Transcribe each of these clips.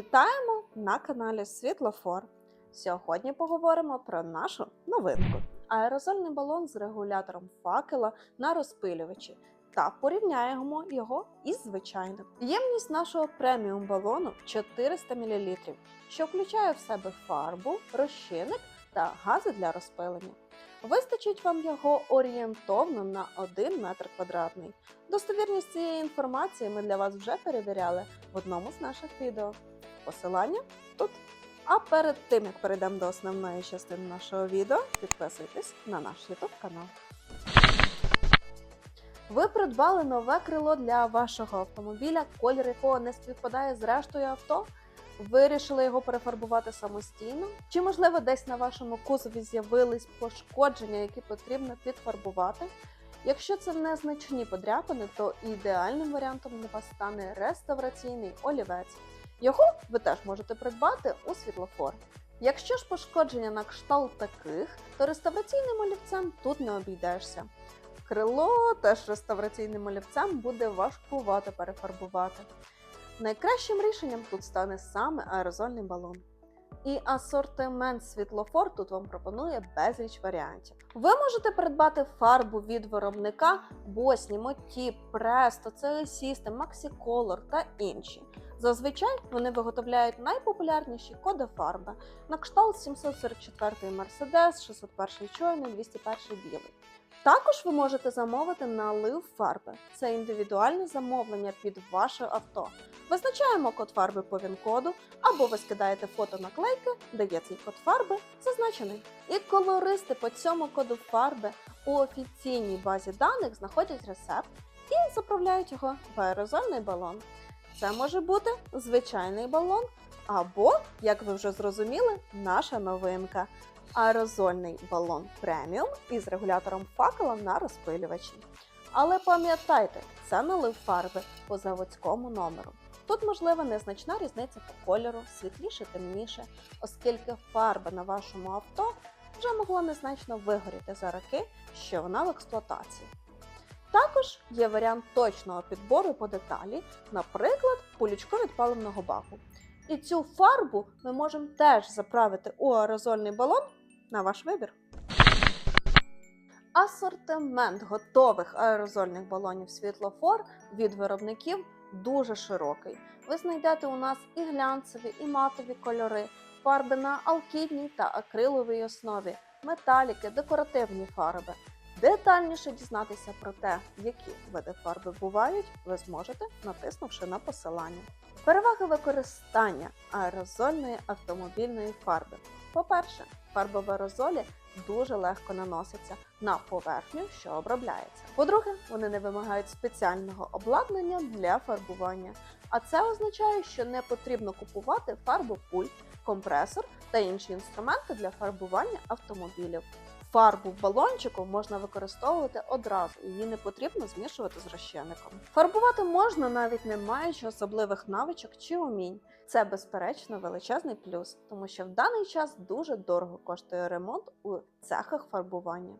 Вітаємо на каналі Світлофор. Сьогодні поговоримо про нашу новинку: аерозольний балон з регулятором факела на розпилювачі та порівняємо його із звичайним. Ємність нашого преміум балону 400 мл, що включає в себе фарбу, розчинник та гази для розпилення. Вистачить вам його орієнтовно на 1 метр квадратний. Достовірність цієї інформації ми для вас вже перевіряли в одному з наших відео. Посилання тут. А перед тим як перейдемо до основної частини нашого відео, підписуйтесь на наш YouTube канал. Ви придбали нове крило для вашого автомобіля, колір якого не співпадає з рештою авто. Вирішили його перефарбувати самостійно? Чи, можливо, десь на вашому кузові з'явились пошкодження, які потрібно підфарбувати? Якщо це незначні подряпини, то ідеальним варіантом для вас стане реставраційний олівець. Його ви теж можете придбати у світлофор. Якщо ж пошкодження на кшталт таких, то реставраційним олівцем тут не обійдешся. Крило теж реставраційним олівцем буде важкувато перефарбувати. Найкращим рішенням тут стане саме аерозольний балон. І асортимент світлофор тут вам пропонує безліч варіантів. Ви можете придбати фарбу від виробника Босні, Мотіп, Престо, System, Maxicolor та інші. Зазвичай вони виготовляють найпопулярніші коди фарби на кшталт 744 Mercedes, 601 чорний, 201 білий. Також ви можете замовити налив фарби. Це індивідуальне замовлення під ваше авто. Визначаємо код фарби по ВІН-коду, або ви скидаєте фото наклейки, де є цей код фарби зазначений. І колористи по цьому коду фарби у офіційній базі даних знаходять рецепт і заправляють його в аерозольний балон. Це може бути звичайний балон, або, як ви вже зрозуміли, наша новинка аерозольний балон преміум із регулятором факела на розпилювачі. Але пам'ятайте, це налив фарби по заводському номеру. Тут можлива незначна різниця по кольору, світліше, темніше, оскільки фарба на вашому авто вже могла незначно вигоріти за роки, що вона в експлуатації. Також є варіант точного підбору по деталі, наприклад, пулючко від паливного баку. І цю фарбу ми можемо теж заправити у аерозольний балон на ваш вибір. Асортимент готових аерозольних балонів світлофор від виробників дуже широкий. Ви знайдете у нас і глянцеві, і матові кольори, фарби на алкідній та акриловій основі, металіки, декоративні фарби. Детальніше дізнатися про те, які види фарби бувають, ви зможете, натиснувши на посилання. Переваги використання аерозольної автомобільної фарби. По-перше, фарба в аерозолі дуже легко наноситься на поверхню, що обробляється. По-друге, вони не вимагають спеціального обладнання для фарбування. А це означає, що не потрібно купувати фарбу пульт, компресор та інші інструменти для фарбування автомобілів. Фарбу в балончику можна використовувати одразу, її не потрібно змішувати з розчинником. Фарбувати можна навіть не маючи особливих навичок чи умінь. Це безперечно величезний плюс, тому що в даний час дуже дорого коштує ремонт у цехах фарбування.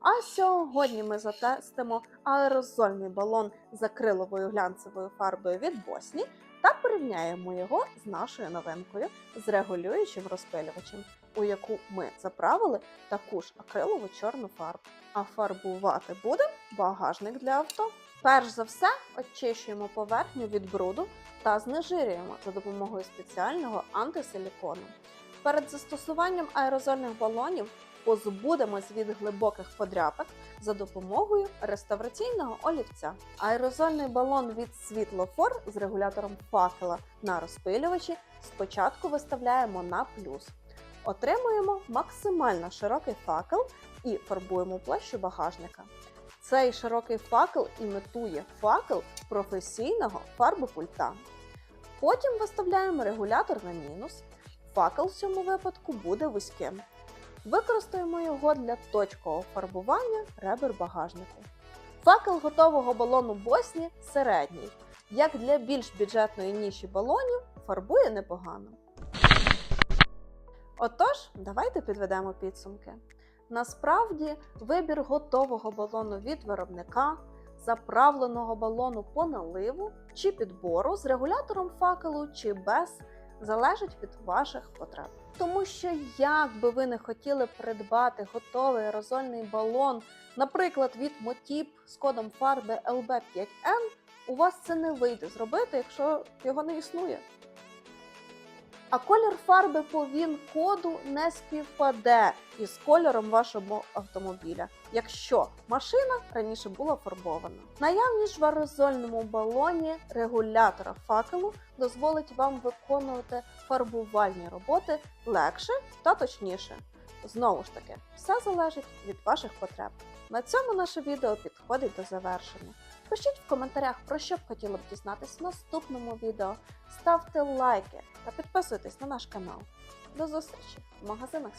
А сьогодні ми затестимо аерозольний балон з акриловою глянцевою фарбою від Босні та порівняємо його з нашою новинкою з регулюючим розпилювачем, у яку ми заправили таку ж акрилову чорну фарбу. А фарбувати буде багажник для авто. Перш за все, очищуємо поверхню від бруду та знежирюємо за допомогою спеціального антисилікону. Перед застосуванням аерозольних балонів позбудемось від глибоких подряпок за допомогою реставраційного олівця. Аерозольний балон від світлофор з регулятором факела на розпилювачі спочатку виставляємо на плюс. Отримуємо максимально широкий факел і фарбуємо площу багажника. Цей широкий факел імітує факел професійного фарбопульта. Потім виставляємо регулятор на мінус. Факел в цьому випадку буде вузьким. Використаємо його для точкового фарбування ребер багажнику. Факел готового балону Босні середній. Як для більш бюджетної ніші балонів, фарбує непогано. Отож, давайте підведемо підсумки. Насправді, вибір готового балону від виробника, заправленого балону по наливу чи підбору з регулятором факелу чи без залежить від ваших потреб. Тому що як би ви не хотіли придбати готовий аерозольний балон, наприклад, від Мотіп з кодом фарби LB5N, у вас це не вийде зробити, якщо його не існує. А колір фарби по ВІН-коду не співпаде із кольором вашого автомобіля, якщо машина раніше була фарбована. Наявність в аерозольному балоні регулятора факелу дозволить вам виконувати фарбувальні роботи легше та точніше. Знову ж таки, все залежить від ваших потреб. На цьому наше відео підходить до завершення. Пишіть в коментарях, про що б хотіли б дізнатись в наступному відео. Ставте лайки та підписуйтесь на наш канал. До зустрічі в магазинах.